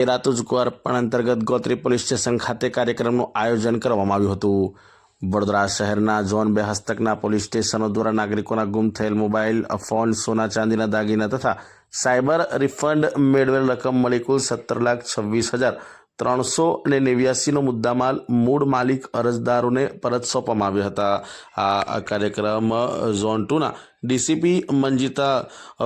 તેરા તુજકો પણ અંતર્ગત Gotri police station ખાતે કાર્યક્રમનું આયોજન કરવામાં આવ્યું હતું. વડોદરા શહેરના ઝોન બે હસ્તકના પોલીસ સ્ટેશનો દ્વારા નાગરિકોના ગુમ થયેલ મોબાઈલ, ફોન, સોના ચાંદીના દાગીના તથા સાયબર રિફંડ મેળવેલ રકમ મળી કુલ સત્તર લાખ છવ્વીસ હજાર ત્રણસો અને નેવ્યાસીનો મુદ્દામાલ મૂળ માલિક અરજદારોને પરત સોંપવામાં આવ્યા હતા. આ કાર્યક્રમ ઝોન ટુના ડીસીપી મંજિતા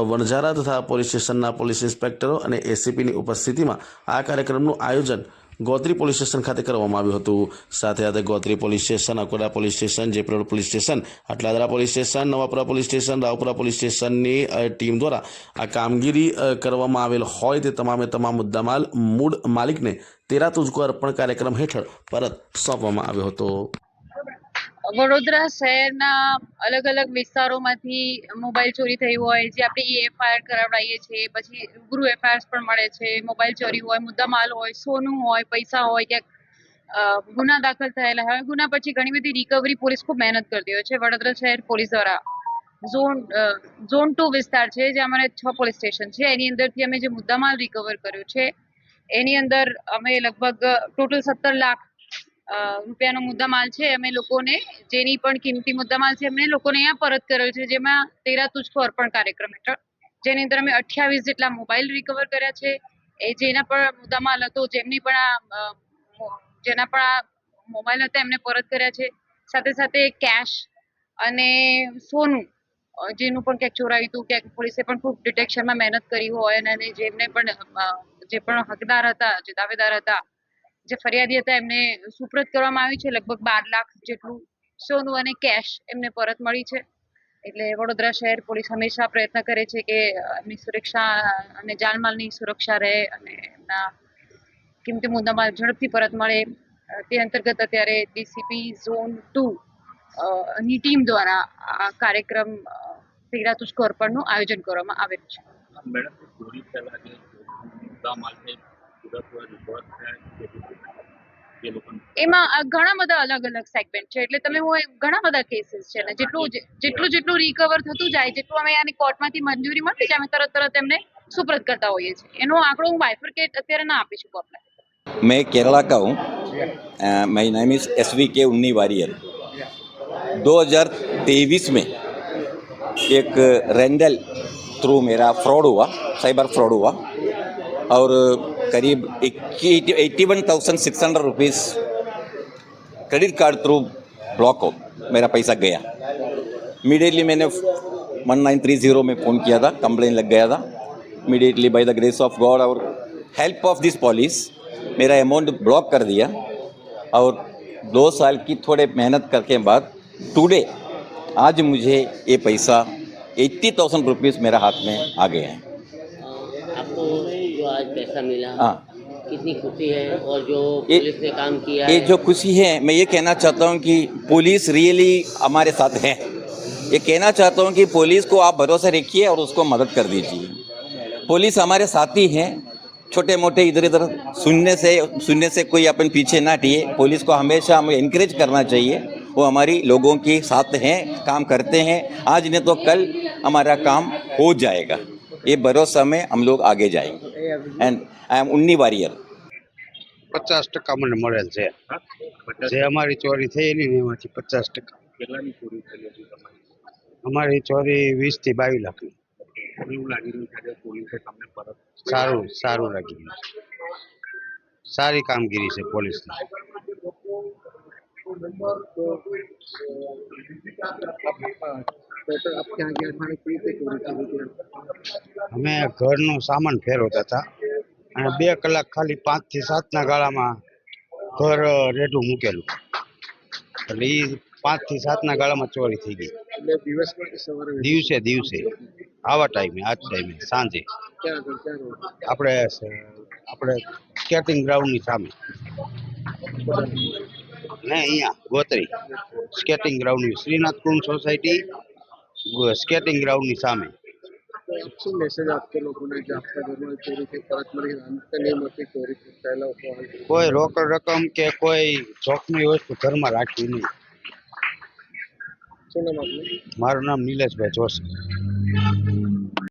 વણઝારા તથા પોલીસ સ્ટેશનના પોલીસ ઇન્સ્પેક્ટરો અને એસીપીની ઉપસ્થિતિમાં આ કાર્યક્રમનું આયોજન ગોત્રી પોલીસ સ્ટેશન ખાતે કરવામાં આવ્યું હતું. સાથે સાથે Gotri police station, Akota police station, JP road police station Atladara police station, Navapura police station, Raopura police સ્ટેશનની ટીમ દ્વારા આ કામગીરી કરવામાં આવેલ હોય તે તમામે તમામ મુદ્દામાલ મૂળ માલિકને તેરા તુજકો અર્પણ કાર્યક્રમ હેઠળ પરત સોંપવામાં આવ્યો હતો. વડોદરા શહેરના અલગ અલગ વિસ્તારોમાંથી મોબાઈલ ચોરી થઈ હોય, જે આપણે ઈ એફઆઈઆર કરાવડાવીએ છીએ, પછી રૂબરૂ એફઆઈઆર પણ મળે છે, મોબાઈલ ચોરી હોય, મુદ્દામાલ હોય, સોનું હોય, પૈસા હોય, ક્યાંક ગુના દાખલ થયેલા હોય, ગુના પછી ઘણી બધી રિકવરી પોલીસ ખૂબ મહેનત કરતી હોય છે. વડોદરા શહેર પોલીસ દ્વારા ઝોન ઝોન ટુ વિસ્તાર છે જે અમારે છ પોલીસ સ્ટેશન છે. એની અંદરથી અમે જે મુદ્દામાલ રિકવર કર્યો છે એની અંદર અમે લગભગ ટોટલ સત્તર લાખ રૂપિયાનો મુદ્દામાલ છે. અમે લોકોને જેની પણ કિંમતી મુદ્દામાલ છે, એમને લોકોને અહીંયા પરત કર્યો છે. જેમાં તેરા તુજકો અર્પણ કાર્યક્રમ હેઠળ. જેની અંદર અમે અઠ્યાવીસ જેટલા મોબાઈલ રિકવર કર્યા છે. એ જેના પણ મુદ્દામાલ હતો, જેમની પણ આ જેના પણ આ મોબાઈલ હતા, એમને પરત કર્યા છે. સાથે સાથે કેશ અને સોનું જેનું પણ ક્યાંક ચોરાયું હતું, ક્યાંક પોલીસે પણ ખૂબ ડિટેક્શનમાં મહેનત કરી હોય અને જેમને પણ જે પણ હકદાર હતા, જે દાવેદાર હતા, જે ફરિયાદી હતા, એમને સુપ્રત કરવામાં આવી છે. લગભગ બાર લાખ જેટલું સોનું અને કેશ એમને પરત મળી છે. એટલે વડોદરા શહેર પોલીસ હંમેશા પ્રયત્ન કરે છે કે એમની સુરક્ષા અને જાનમાલની સુરક્ષા રહે અને એમના કિંમતી મુદ્દામાં ઝડપથી પરત મળે. તે અંતર્ગત અત્યારે ડીસીપી ઝોન ટુ ની ટીમ દ્વારા આ કાર્યક્રમ તેરા તુજકો અર્પણનું આયોજન કરવામાં આવેલું છે. મેડમ જે ચોરી થયેલા જે મુદ્દા માલ છે પૂરા પૂરા રિકવર થયા છે તે તે લોકોને એમાં અ, ઘણા બધા અલગ અલગ સેગમેન્ટ છે એટલે તમે હું એ- ઘણા બધા કેસીસ છે ને જેટલું જે- જેટલું જેટલું રિકવર થતું જાય જેટલું અમે આની કોર્ટમાંથી મંજૂરી મળતી જાય અમે તરત તરત એમને સુપ્રત કરતા હોઈએ છીએ એનો આંકડો હું બાયફર્કેટ અત્યારે ના આપી શકું આપણે मैं केरला का हूँ my name is S V K Unni Warrier 2023 में एक रेंडल थ्रू मेरा फ्रॉड हुआ साइबर फ्रॉड हुआ और करीब eighty one thousand six hundred rupees credit card through block हो, मेरा पैसा गया। इमीडिएटली मैंने वन नाइन थ्री ज़ीरो में फ़ोन किया था कंप्लेन लग गया था। Immediately by the grace of God और हेल्प ऑफ़ दिस पॉलिस मेरा अमाउंट ब्लॉक कर दिया और दो साल की थोड़े मेहनत करके बाद टुडे आज मुझे ये पैसा एट्टी थाउज़ेंड रुपीज़ मेरा हाथ में आ गए हैं। आज पैसा मिला। हाँ। कितनी खुशी है और जो पुलिस ने काम किया ये जो खुशी है मैं ये कहना चाहता हूँ कि पुलिस रियली हमारे साथ है। ये कहना चाहता हूँ कि पुलिस को आप भरोसा रखिए और उसको मदद कर दीजिए। पुलिस हमारे साथी हैं छोटे मोटे इधर इधर सुनने से सुनने से कोई अपन पीछे ना हटिए। पुलिस को हमेशा हमें इनक्रेज करना चाहिए। वो हमारी लोगों के साथ हैं काम करते हैं। आज नहीं तो कल हमारा काम हो जाएगा। ये भरोसा में हम लोग आगे जाएँगे। એન્ડ આઈ એમ ઉન્ની વારિયર પચાસ ટકા મને મળેલ છે. જે અમારી ચોરી થયેલી ને એમાંથી પચાસ ટકા. અમારી ચોરી વીસથી બાવીસ લાખની. એવું સારું સારું લાગી સારી કામગીરી છે પોલીસની. નંબર અમે ઘરનો સામાન ફેરવતા હતા અને બે કલાક ખાલી પાંચથી સાત ના ગાળામાં ઘર રેડું મૂકેલું. એટલે એ પાંચથી સાત ના ગાળામાં ચોરી થઈ ગઈ. દિવસે દિવસે. આવા ટાઈમે આ જ ટાઈમે સાંજે. આપણે આપણે સ્કેટિંગ ગ્રાઉન્ડની સામે. ને અહીંયા ગોત્રી. સ્કેટિંગ ગ્રાઉન્ડની શ્રીનાથ કુંડ સોસાયટી સ્કેટિંગ ગ્રાઉન્ડની સામે. શું મેસેજ આપશો લોકોને જે આપણા ઘરમાં ચોરી થઈ પરત મળી અંતે નહીં મળતી ચોરી થયેલા હોય. કોઈ રોકડ રકમ કે કોઈ જોખમી વસ્તુ ઘરમાં રાખવી નહીં. શું નામ આપનું? મારું નામ નિલેશભાઈ જોશી.